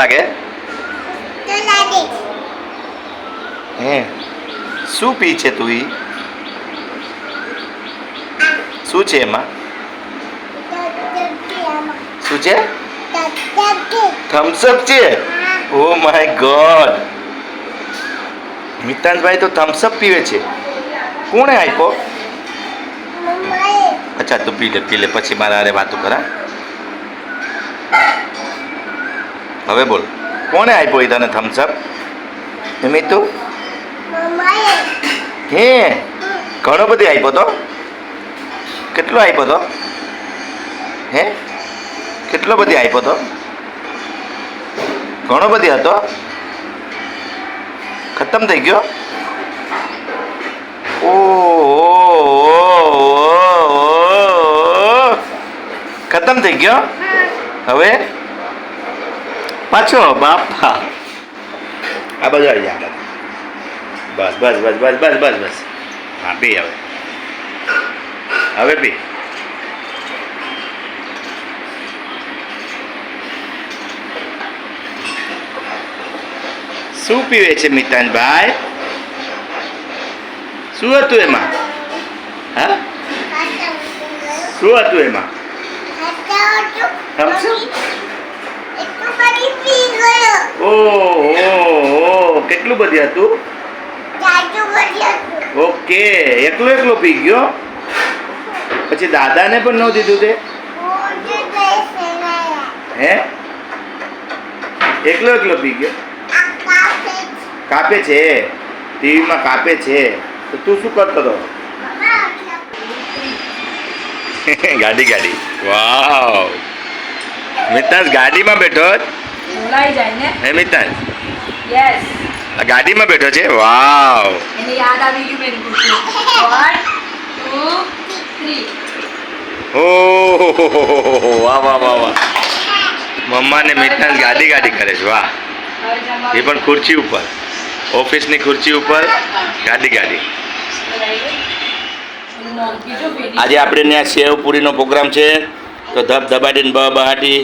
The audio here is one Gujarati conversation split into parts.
લાગે? હે. શું પી છે તું ઈ? શું છે એમાં? શું છે? થમ્સઅપ છે? ઓ માય ગોડ મિતાનભાઈ તો થમ્સઅપ પીવે છે. કોણે આપ્યો? અચ્છા તું પી લે પી લે પછી મારા હારે વાતો કરા હવે બોલ. કોણે આપ્યો એ તને થમ્સઅપ મિત્રું હે? ઘણો બધી આપ્યો તો. કેટલો આપ્યો તો? હે? કેટલો બધી આપ્યો તો? ઘણો બધી હતો. ખતમ થઈ ગયો? ઓ ખતમ થઈ ગયો? હવે? પાછો બાપા. આ બધું આવી જાય બસ બસ બસ બસ બસ બસ બસ. હા બી હવે. હવે બી. શું પીવે છે મિતાનભાઈ? શું હતું એમાં? હા? શું હતું એમાં ખાતા તો Thumbs up? એટલું બધી પી ગયો ઓહો કેટલું બધી હતું? ઓકે, એકલો એકલો પી ગયો? પછી દાદાને પણ ન દીધું તે? હે? એકલો એકલો પી ગયો? કાપે છે. ટીવીમાં કાપે છે. તો તું શું કરતો હતો? ગાડી ગાડી. વાવ. મિતાસ ગાડીમાં બેઠો? ભૂલાઈ જાય ને હે મિતાંશ યસ આ ગાડીમાં બેઠો છે? વાવ. એને યાદ આવી ગયું ટુ થ્રી ઓહો વાહ વાહ વાહ વાહ. મમ્મા ને મિતાંશ ગાડી ગાડી કરે છે. વાહ. એ પણ ખુરશી ઉપર. ઓફિસની ખુરશી ઉપર ગાડી ગાડી. બેની. આજે આપણે ત્યાં સેવ પૂરીનો પ્રોગ્રામ છે. તો ધબ ધબાટીને બહાટી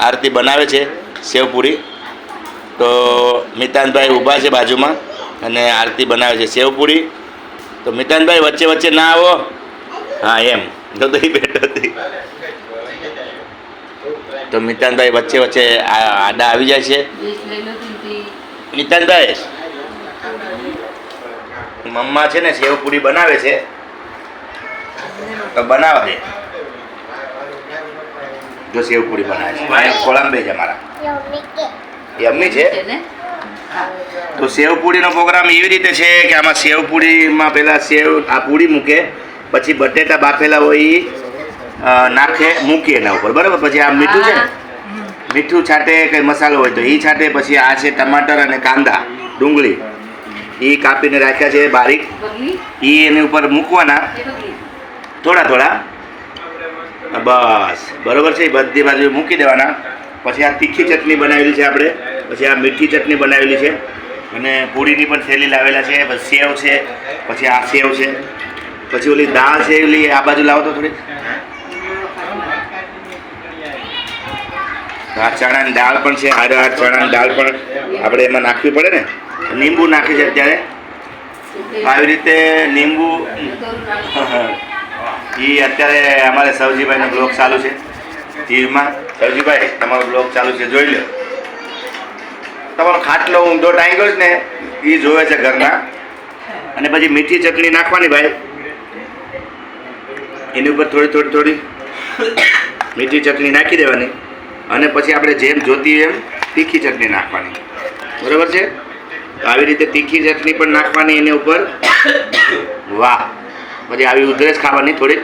આરતી બનાવે છે. સેવ પૂરી તો મિતાનભાઈ ઊભા છે બાજુમાં અને આરતી બનાવે છે સેવપુરી. તો મિતાનભાઈ, વચ્ચે વચ્ચે ના આવો. હા, એમ. તો એ બેઠો હતી તો મિતાનભાઈ વચ્ચે વચ્ચે આડા આવી જાય છે. મિતાનભાઈ, મમ્મા છે ને સેવપુરી બનાવે છે. તો બનાવે જો સેવપુરી બનાવે છે. કોળંબે છે મારા. યમ્મી છે? તો સેવ પૂરીનો પ્રોગ્રામ એવી રીતે છે કે આમાં સેવ પૂરીમાં પહેલાં સેવ આ પૂરી મૂકે પછી બટેટા બાફેલા હોય નાખે મૂકીએ એના ઉપર. બરાબર? પછી આ મીઠું છે ને? મીઠું છાંટે કંઈ મસાલો હોય તો એ છાંટે પછી આ છે ટમાટર અને કાંદા ડુંગળી. એ કાપીને રાખ્યા છે બારીક. એ એની ઉપર મૂકવાના. થોડા થોડા. બસ. બરોબર છે? એ બધી બાજુ મૂકી દેવાના. પછી આ તીખી ચટણી બનાવેલી છે આપણે. પછી આ મીઠી ચટણી બનાવેલી છે. અને પૂરીની પણ થેલી લાવેલા છે, પછી સેવ છે, પછી આ સેવ છે. પછી ઓલી દાળ છે, ઓલી આ બાજુ લાવો તો થોડી. આ ચણાની દાળ પણ છે હારે આ ચણાની દાળ પણ આપણે એમાં નાખવી પડે ને. લીંબુ નાખે છે અત્યારે. આવી રીતે લીંબુ એ અત્યારે અમારે સવજીભાઈનો બ્લોગ ચાલુ છે. ટીવીમાં સવજીભાઈ તમારો બ્લોગ ચાલુ છે જોઈ લો. તમારો ખાટલો ઊંધો ટાંગ્યો છે ને એ જોવે છે ઘરના. અને પછી મીઠી ચટણી નાખવાની ભાઈ. એની ઉપર થોડી થોડી થોડી મીઠી ચટણી નાખી દેવાની. અને પછી આપણે જેમ જોતી એમ તીખી ચટણી નાખવાની. બરાબર છે? આવી રીતે તીખી ચટણી પણ નાખવાની એની ઉપર. વાહ. પછી આવી ઉધરસ ખાવાની થોડીક.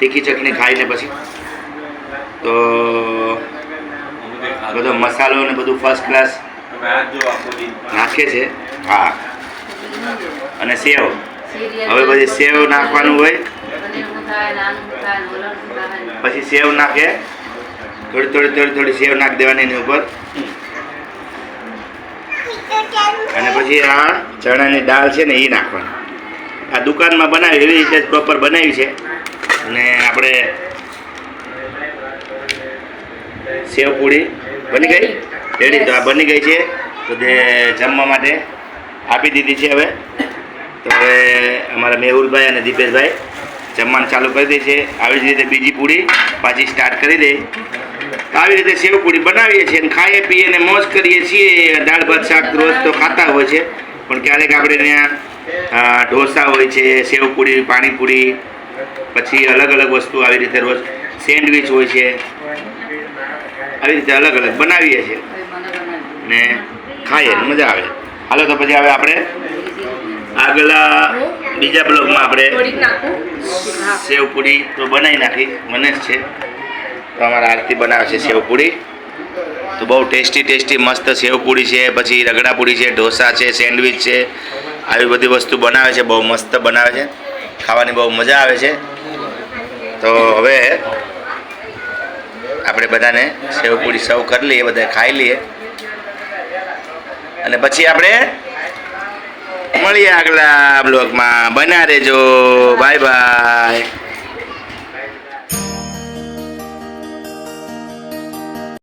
તીખી ચટણી ખાઈને પછી. તો બધો મસાલો ને બધું ફર્સ્ટ ક્લાસ નાખે છે. હા. અને સેવ. હવે પછી સેવ નાખવાનું હોય. પછી સેવ નાખે. થોડી થોડી થોડી થોડી સેવ નાખી દેવાની એની ઉપર. અને પછી આ ચણાની દાળ છે ને એ નાખવાની. આ દુકાનમાં બનાવી એવી રીતે પ્રોપર બનાવી છે. અને આપણે સેવ પૂરી બની ગઈ? રેડી તો આ બની ગઈ છે. તો તે જમવા માટે આપી દીધી છે હવે. તો હવે અમારા મેહુલભાઈ અને દીપેશભાઈ જમવાનું ચાલુ કરી દે છે. આવી જ રીતે બીજી પૂરી પાછી સ્ટાર્ટ કરી દે. આવી રીતે સેવ પૂરી બનાવીએ છીએ અને ખાઈએ, પીએ ને મોજ કરીએ છીએ. દાળ, ભાત, શાક, રોજ તો ખાતા હોય છે. પણ ક્યારેક આપણે ત્યાં ઢોસા હોય છે સેવપૂરી પાણીપુરી, પછી અલગ અલગ વસ્તુ આવી રીતે રોજ સેન્ડવિચ હોય છે. આવી રીતે અલગ અલગ બનાવીએ છીએ. ને ખાઈએ મજા આવે. હાલો તો પછી હવે આપણે આગલા બીજા બ્લોગમાં આપણે થોડીક નાખું. હા સેવ પૂરી તો બનાવી નાખી. મને જ છે. તો અમારા આરતી બનાવે છે સેવપૂરી તો બહુ ટેસ્ટી ટેસ્ટી મસ્ત સેવપૂરી છે. પછી રગડા પૂરી છે ઢોસા છે સેન્ડવિચ છે. આવી બધી વસ્તુ બનાવે છે બહુ મસ્ત બનાવે છે. ખાવાની બહુ મજા આવે છે. તો હવે આપણે બધાને સેવ પૂરી સર્વ કરી લઈએ બધા ખાઈ લઈએ. અને પછી આપણે મળીએ આગલા બ્લોગમાં બના રેજો બાય બાય.